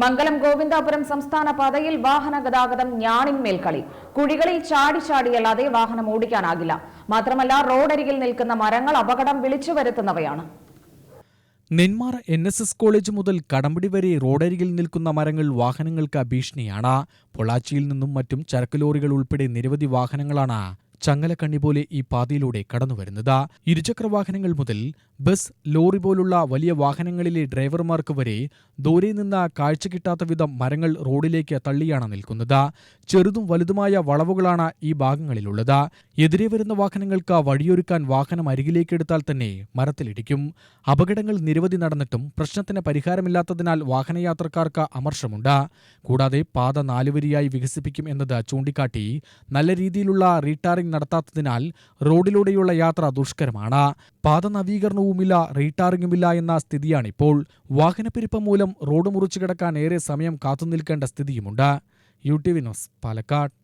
മംഗലം ഗോവിന്ദാപുരം സംസ്ഥാന പാതയിൽ വാഹന ഗതാഗതം ഞാണിന്മേൽ കളി കുഴികളിൽ ചാടി ചാടിയല്ലാതെ വാഹനം ഓടിക്കാനാകില്ല. മാത്രമല്ല റോഡരികിൽ നിൽക്കുന്ന മരങ്ങൾ അപകടം വിളിച്ചു വരുത്തുന്നവയാണ്. Nenmara N S S college മുതൽ കടമ്പടി വരെ റോഡരികിൽ നിൽക്കുന്ന മരങ്ങൾ വാഹനങ്ങൾക്ക് ഭീഷണിയാണ്. പൊള്ളാച്ചിയിൽ നിന്നും മറ്റും ചരക്ക് ലോറികൾ ഉൾപ്പെടെ നിരവധി വാഹനങ്ങളാണ് ചങ്ങലക്കണ്ണി പോലെ ഈ പാതയിലൂടെ കടന്നുവരുന്നത്. ഇരുചക്ര വാഹനങ്ങൾ മുതൽ ബസ് ലോറി പോലുള്ള വലിയ വാഹനങ്ങളിലെ ഡ്രൈവർമാർക്ക് വരെ ദൂരെ നിന്ന് കാഴ്ച കിട്ടാത്ത വിധം മരങ്ങൾ റോഡിലേക്ക് തള്ളിയാണ് നിൽക്കുന്നത്. ചെറുതും വലുതുമായ വളവുകളാണ് ഈ ഭാഗങ്ങളിലുള്ളത്. എതിരെ വരുന്ന വാഹനങ്ങൾക്ക് വഴിയൊരുക്കാൻ വാഹനം അരികിലേക്കെടുത്താൽ തന്നെ മരത്തിലിടിക്കും. അപകടങ്ങൾ നിരവധി നടന്നിട്ടും പ്രശ്നത്തിന് പരിഹാരമില്ലാത്തതിനാൽ വാഹനയാത്രക്കാർക്ക് അമർഷമുണ്ട്. കൂടാതെ പാത നാലുവരിയായി വികസിപ്പിക്കും എന്നത് ചൂണ്ടിക്കാട്ടി നല്ല രീതിയിലുള്ള റീടാറിംഗ് നടത്താത്തതിനാൽ റോഡിലൂടെയുള്ള യാത്ര ദുഷ്കരമാണ്. പാത നവീകരണവുമില്ല റീടാറിങ്ങുമില്ല എന്ന സ്ഥിതിയാണിപ്പോൾ. വാഹനപ്പെരുപ്പം മൂലം റോഡ് മുറിച്ചു കിടക്കാൻ ഏറെ സമയം കാത്തുനിൽക്കേണ്ട സ്ഥിതിയുമുണ്ട്. U T V news Palakkad.